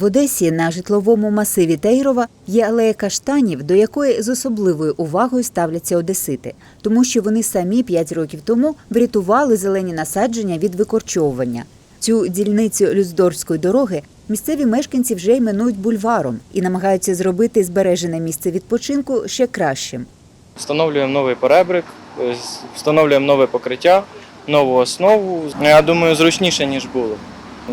В Одесі на житловому масиві Тейрова є алея каштанів, до якої з особливою увагою ставляться одесити, тому що вони самі п'ять років тому врятували зелені насадження від викорчовування. Цю дільницю Люздорської дороги місцеві мешканці вже іменують бульваром і намагаються зробити збережене місце відпочинку ще кращим. Встановлюємо новий перебрик, е, встановлюємо нове покриття, нову основу. Я думаю, зручніше, ніж було.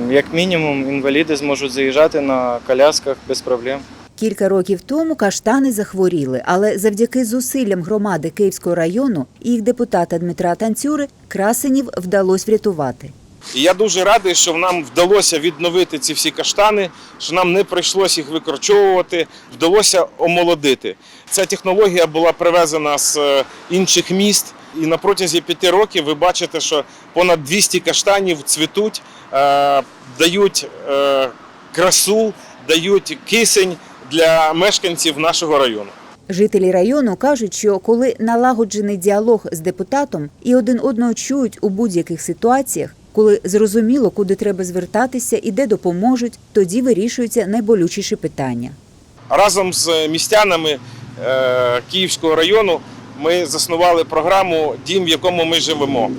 Як мінімум, інваліди зможуть заїжджати на колясках без проблем. Кілька років тому каштани захворіли, але завдяки зусиллям громади Київського району і їх депутата Дмитра Танцюри красенів вдалося врятувати. І я дуже радий, що нам вдалося відновити ці всі каштани, що нам не прийшлося їх викорчовувати, вдалося омолодити. Ця технологія була привезена з е, інших міст, і на протязі п'яти років ви бачите, що понад 200 каштанів цвітуть, е, дають е, красу, дають кисень для мешканців нашого району. Жителі району кажуть, що коли налагоджений діалог з депутатом і один одного чують у будь-яких ситуаціях, коли зрозуміло, куди треба звертатися і де допоможуть, тоді вирішуються найболючіші питання. Разом з містянами е, Київського району ми заснували програму Дім, в якому ми живемо.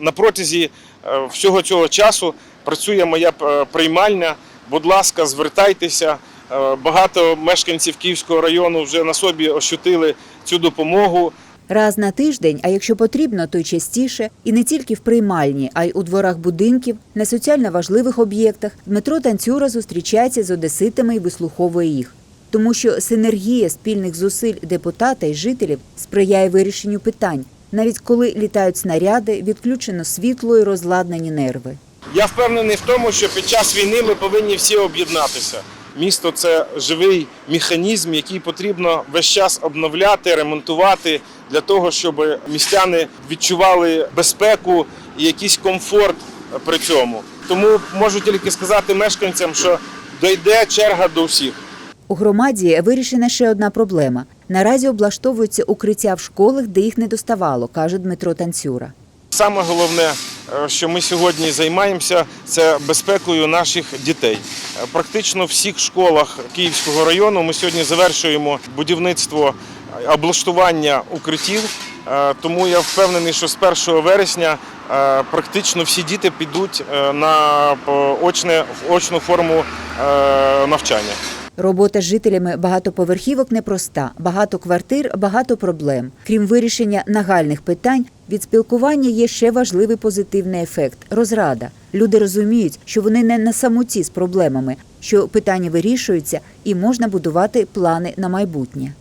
На протязі е, всього цього часу працює моя е, приймальня. Будь ласка, звертайтеся. Е, Багато мешканців Київського району вже на собі ощутили цю допомогу. Раз на тиждень, а якщо потрібно, то частіше, і не тільки в приймальні, а й у дворах будинків, на соціально важливих об'єктах, Дмитро Танцюра зустрічається з одеситами і вислуховує їх. Тому що синергія спільних зусиль депутата і жителів сприяє вирішенню питань, навіть коли літають снаряди, відключено світло і розладнані нерви. Я впевнений в тому, що під час війни ми повинні всі об'єднатися. Місто це живий механізм, який потрібно весь час обновляти, ремонтувати для того, щоб містяни відчували безпеку і якийсь комфорт при цьому. Тому можу тільки сказати мешканцям, що дойде черга до всіх. У громаді вирішена ще одна проблема. Наразі облаштовуються укриття в школах, де їх не доставало, каже Дмитро Танцюра. Саме головне, е, що ми сьогодні займаємося, це безпекою наших дітей. Е, Практично всіх школах Київського району ми сьогодні завершуємо будівництво е, облаштування укриттів. Тому я впевнений, що з 1 вересня практично всі діти підуть на очне, очну форму навчання. Робота з жителями багатоповерхівок непроста, багато квартир, багато проблем. Крім вирішення нагальних питань, від спілкування є ще важливий позитивний ефект розрада. Люди розуміють, що вони не на самоті з проблемами, що питання вирішуються і можна будувати плани на майбутнє.